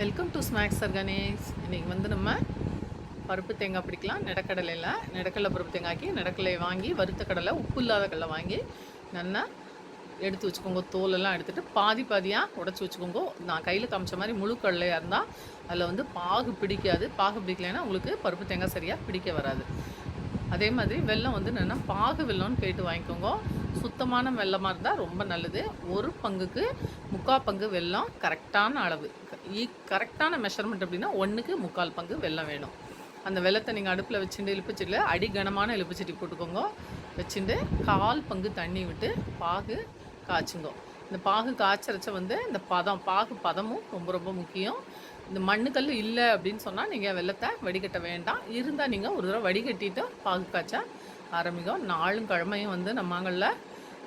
Welcome to snacks Ganesh இன்றைக்கி வந்து நம்ம பருப்பு தேங்காய் பிடிக்கலாம். நிலக்கடலையில் நிலக்கடலை பருப்பு தேங்காய்க்கு நிலக்கடலையை வாங்கி வறுத்த கடலை உப்பு இல்லாத கடலை வாங்கி நல்லா எடுத்து வச்சுக்கோங்க. தோலெல்லாம் எடுத்துகிட்டு பாதி பாதியாக உடச்சி வச்சுக்கோங்க. நான் கையில் காமிச்ச மாதிரி முழு கடலையாக இருந்தால் அதில் வந்து பாகு பிடிக்காது. பாகு பிடிக்கலைன்னா உங்களுக்கு பருப்பு தேங்காய் சரியாக பிடிக்க வராது. அதே மாதிரி வெல்லம் வந்து என்னென்னா பாகு வெல்லம்னு கேட்டு வாங்கிக்கோங்க. சுத்தமான வெள்ளமாக இருந்தால் ரொம்ப நல்லது. ஒரு பங்குக்கு முக்கால் பங்கு வெல்லம் கரெக்டான அளவு. கரெக்டான மெஷர்மெண்ட் அப்படின்னா ஒன்றுக்கு முக்கால் பங்கு வெல்லம் வேணும். அந்த வெள்ளத்தை நீங்கள் அடுப்பில் வச்சுட்டு இழுப்புச்சட்டில் அடி கனமான இழுப்புச்சட்டி போட்டுக்கோங்க. வச்சுட்டு கால் பங்கு தண்ணி விட்டு பாகு காய்ச்சுங்க. இந்த பாகு காய்ச்சரைச்ச வந்து இந்த பதம் பாகு பதமும் ரொம்ப ரொம்ப முக்கியம். இந்த மண்ணுக்கல் இல்லை அப்படின்னு சொன்னால் நீங்கள் வெள்ளத்தை வடிகட்ட வேண்டாம். இருந்தால் நீங்கள் ஒரு தடவை வடிகட்டிட்டு பாகு காய்ச்ச ஆரம்பிக்கும். நாளும் கிழமையும் வந்து நம்மங்களில்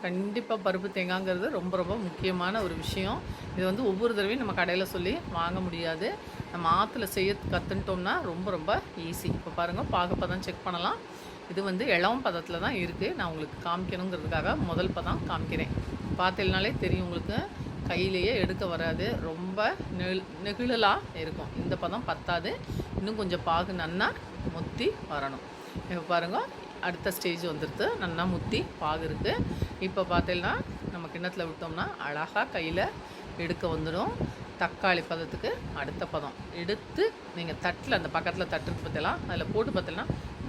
கண்டிப்பாக பருப்பு தேங்காய்ங்கிறது ரொம்ப ரொம்ப முக்கியமான ஒரு விஷயம். இது வந்து ஒவ்வொரு தடவையும் நம்ம கடையில் சொல்லி வாங்க முடியாது. நம்ம ஆற்றுல செய்ய கற்றுன்ட்டோம்னா ரொம்ப ரொம்ப ஈஸி இப்போ பாருங்கள் பாகப்பதம் செக் பண்ணலாம். இது வந்து இளம் பதத்தில் தான் இருக்குது நான் உங்களுக்கு காமிக்கணுங்கிறதுக்காக முதல் பதம் காமிக்கிறேன். பார்த்தீங்கனாலே தெரியும் உங்களுக்கு. கையிலேயே எடுக்க வராது. ரொம்ப நெல் நெகிழலாக இருக்கும். இந்த பதம் பத்தாது. இன்னும் கொஞ்சம் பாகு நன்னா முத்தி வரணும். இப்போ பாருங்கள் அடுத்த ஸ்டேஜ் வந்துடுது நல்லா முத்தி பாகு இருக்குது இப்போ பார்த்தீங்கன்னா நம்ம கிண்ணத்தில் விட்டோம்னா அழகாக கையில் எடுக்க வந்துடும் தக்காளி பதத்துக்கு அடுத்த பதம். எடுத்து நீங்கள் தட்டில் அந்த பக்கத்தில் தட்டு பார்த்தலாம் அதில் போட்டு பார்த்தீங்கன்னா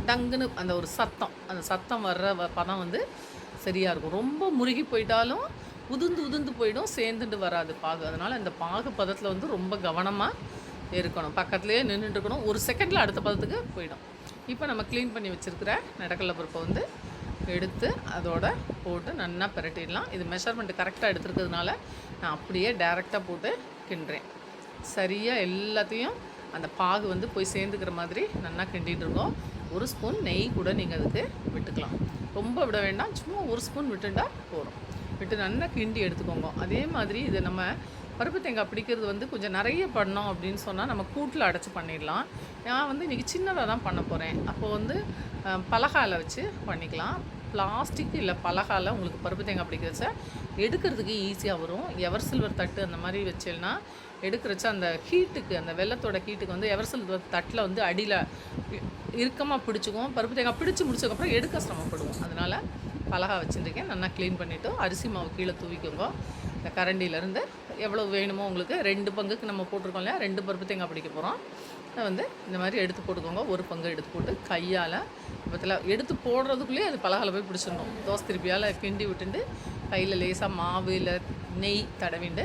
டங்குன்னு அந்த ஒரு சத்தம். அந்த சத்தம் வர்ற பதம் வந்து சரியாக இருக்கும். ரொம்ப முருகி போயிட்டாலும் உதுந்து உதுந்து போயிடும் சேர்ந்துட்டு வராது பாகு. அதனால் இந்த பாகு பதத்தில் வந்து ரொம்ப கவனமாக இருக்கணும். பக்கத்துலேயே நின்றுட்டு இருக்கணும் ஒரு செகண்டில் அடுத்த பதத்துக்கு போயிடும். இப்போ நம்ம க்ளீன் பண்ணி வச்சுருக்கிற நடக்கல பருப்பை வந்து எடுத்து அதோட போட்டு நல்லா பிரட்டிடலாம். இது மெஷர்மெண்ட் கரெக்டாக எடுத்துருக்கிறதுனால நான் அப்படியே டேரெக்டாக போட்டு கிண்டுறேன். சரியாக எல்லாத்தையும் அந்த பாகு வந்து போய் சேர்ந்துக்கிற மாதிரி நல்லா கிண்டிகிட்டு இருக்கோம். ஒரு ஸ்பூன் நெய் கூட நீங்கள் அதுக்கு விட்டுக்கலாம். ரொம்ப விட வேண்டாம். சும்மா ஒரு ஸ்பூன் விட்டுட்டால் போகிறோம் விட்டு நல்லா கிண்டி எடுத்துக்கோங்க. அதே மாதிரி இது நம்ம பருப்பு தேங்காய் பிடிக்கிறது வந்து கொஞ்சம் நிறைய பண்ணோம் அப்படின்னு சொன்னால் நம்ம கூட்டில் அடைச்சி பண்ணிடலாம். நான் வந்து இன்றைக்கி சின்னதாக தான் பண்ண போகிறேன் அப்போது வந்து பலகால வச்சு பண்ணிக்கலாம். பிளாஸ்டிக் இல்லை பலகால உங்களுக்கு பருப்பு தேங்காய் பிடிக்கிறச்ச எடுக்கிறதுக்கு ஈஸியாக வரும். எவர் சில்வர் தட்டு அந்த மாதிரி வச்சேன்னா எடுக்கிறச்ச அந்த ஹீட்டுக்கு அந்த வெள்ளத்தோட ஹீட்டுக்கு வந்து எவர் சில்வர் தட்டில் வந்து அடியில் இறுக்கமாக பிடிச்சிக்கும். பருப்பு தேங்காய் பிடிச்சி முடிச்சதுக்கப்புறம் எடுக்க சிரமப்படுவோம். அதனால் பலகா வச்சுருக்கேன். நல்லா க்ளீன் பண்ணிவிட்டு அரிசி மாவு கீழே தூவிக்கோங்க. இந்த கரண்டியிலேருந்து எவ்வளோ வேணுமோ உங்களுக்கு ரெண்டு பங்குக்கு நம்ம போட்டிருக்கோம் இல்லையா? ரெண்டு பருப்பு தேங்காய் பிடிக்க போகிறோம் அதை வந்து இந்த மாதிரி எடுத்து போட்டுக்கோங்க. ஒரு பங்கு எடுத்து போட்டு கையால் பத்தில் எடுத்து போடுறதுக்குள்ளேயே அது பலகால போய் பிடிச்சிடணும். தோசை திருப்பியால் கிண்டி விட்டுட்டு கையில் லேசாக மாவு இல்லை நெய் தடவிண்டு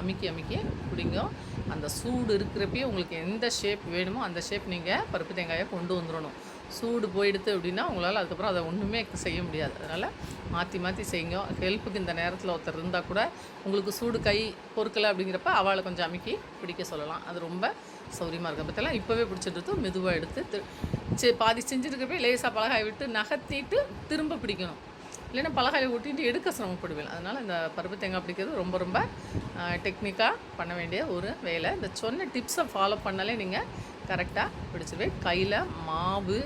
அமுக்கி அமுக்கி பிடிங்கும் அந்த சூடு இருக்கிறப்பயே உங்களுக்கு எந்த ஷேப் வேணுமோ அந்த ஷேப் நீங்கள் பருப்பு தேங்காயை கொண்டு வந்துடணும். சூடு போயிடுது அப்படின்னா உங்களால் அதுக்கப்புறம் அதை ஒன்றுமே செய்ய முடியாது. அதனால் மாற்றி மாற்றி செய்யுங்க. ஹெல்ப்புக்கு இந்த நேரத்தில் ஒருத்தர் இருந்தால் கூட உங்களுக்கு சூடு கை பொறுக்கலை அப்படிங்கிறப்ப அவளை கொஞ்சம் அமுக்கி பிடிக்க சொல்லலாம். அது ரொம்ப சௌரியமாக இருக்கும் பற்றிலாம் இப்போவே பிடிச்சிட்டு மெதுவாக எடுத்து சே பாதி செஞ்சுருக்கப்பே லேசாக பழகாய் விட்டு நகர்த்திட்டு திரும்ப பிடிக்கணும். இல்லைன்னா பலகாயை ஊட்டிட்டு எடுக்க சிரமப்படுவேன். அதனால் இந்த பருப்பு தேங்காய் பிடிக்கிறது ரொம்ப ரொம்ப டெக்னிக்காக பண்ண வேண்டிய ஒரு வேலை. இந்த சொன்ன டிப்ஸை ஃபாலோ பண்ணாலே நீங்கள் கரெக்டாக பிடிச்சிருவேன் கையில் மாவு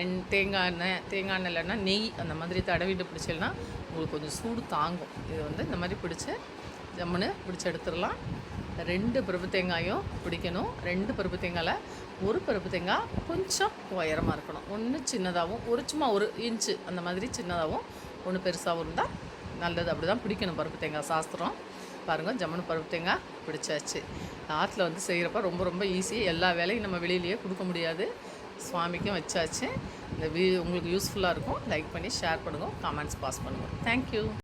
எண் தேங்காய் எண்ணெய் தேங்காய் எண்ணெய் இல்லைன்னா நெய் அந்த மாதிரி தடவிட்டு பிடிச்சிங்கன்னா உங்களுக்கு கொஞ்சம் சூடு தாங்கும். இது வந்து இந்த மாதிரி பிடிச்சி ஜம்முன்னு பிடிச்சி எடுத்துடலாம். ரெண்டு பருப்பு தேங்காயும் பிடிக்கணும். ரெண்டு பருப்பு தேங்காயில் ஒரு பருப்பு தேங்காய் கொஞ்சம் உயரமாக இருக்கணும். ஒன்று சின்னதாகவும் ஒரு சும்மா ஒரு இன்ச்சு அந்த மாதிரி சின்னதாகவும் ஒன்று பெருசாகவும் இருந்தால் நல்லது. அப்படி தான் பிடிக்கணும். பருப்பு தேங்காய் சாஸ்திரம். பாருங்கள் ஜம்முன்னு பருப்பு தேங்காய் பிடிச்சாச்சு. ஆற்றுல வந்து செய்கிறப்ப ரொம்ப ரொம்ப ஈஸி எல்லா வேலையும் நம்ம வெளியிலேயே கொடுக்க முடியாது. சுவாமிக்கும் வச்சாச்சு. இந்த வீ உங்களுக்கு யூஸ்ஃபுல்லாக இருக்கும். லைக் பண்ணி ஷேர் பண்ணுங்கள் கமெண்ட்ஸ் பாஸ் பண்ணுங்கள் தேங்க்யூ